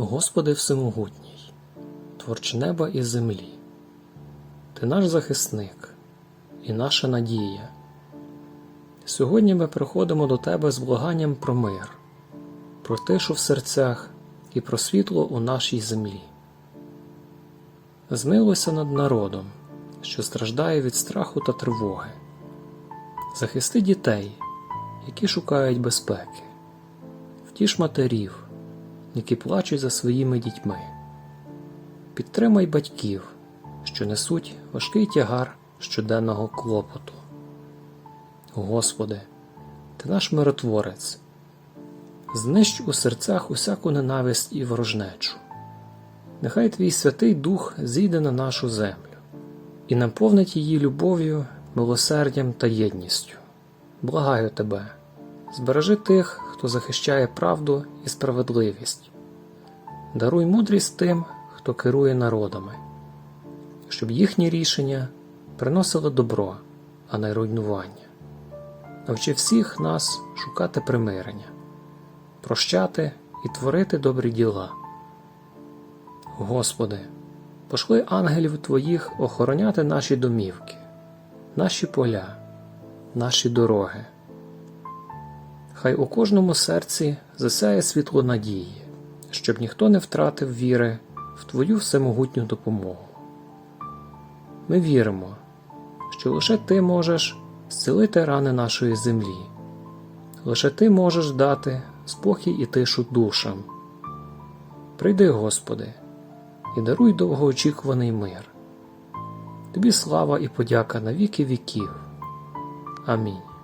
Господи Всемогутній, творче неба і землі, Ти наш захисник і наша надія. Сьогодні ми приходимо до Тебе з благанням про мир, про тишу в серцях і про світло у нашій землі. Змилуйся над народом, що страждає від страху та тривоги. Захисти дітей, які шукають безпеки, втіш матерів, які плачуть за своїми дітьми. Підтримай батьків, що несуть важкий тягар щоденного клопоту. Господи, Ти наш миротворець, знищ у серцях усяку ненависть і ворожнечу. Нехай Твій Святий Дух зійде на нашу землю і наповнить її любов'ю, милосердям та єдністю. Благаю Тебе, збережи тих, хто захищає правду і справедливість. Даруй мудрість тим, хто керує народами, щоб їхні рішення приносили добро, а не руйнування. Навчи всіх нас шукати примирення, прощати і творити добрі діла. Господи, пошли ангелів Твоїх охороняти наші домівки, наші поля, наші дороги. Хай у кожному серці засяє світло надії, щоб ніхто не втратив віри в Твою всемогутню допомогу. Ми віримо, що лише Ти можеш зцілити рани нашої землі, лише Ти можеш дати спокій і тишу душам. Прийди, Господи, і даруй довгоочікуваний мир. Тобі слава і подяка на віки віків. Амінь.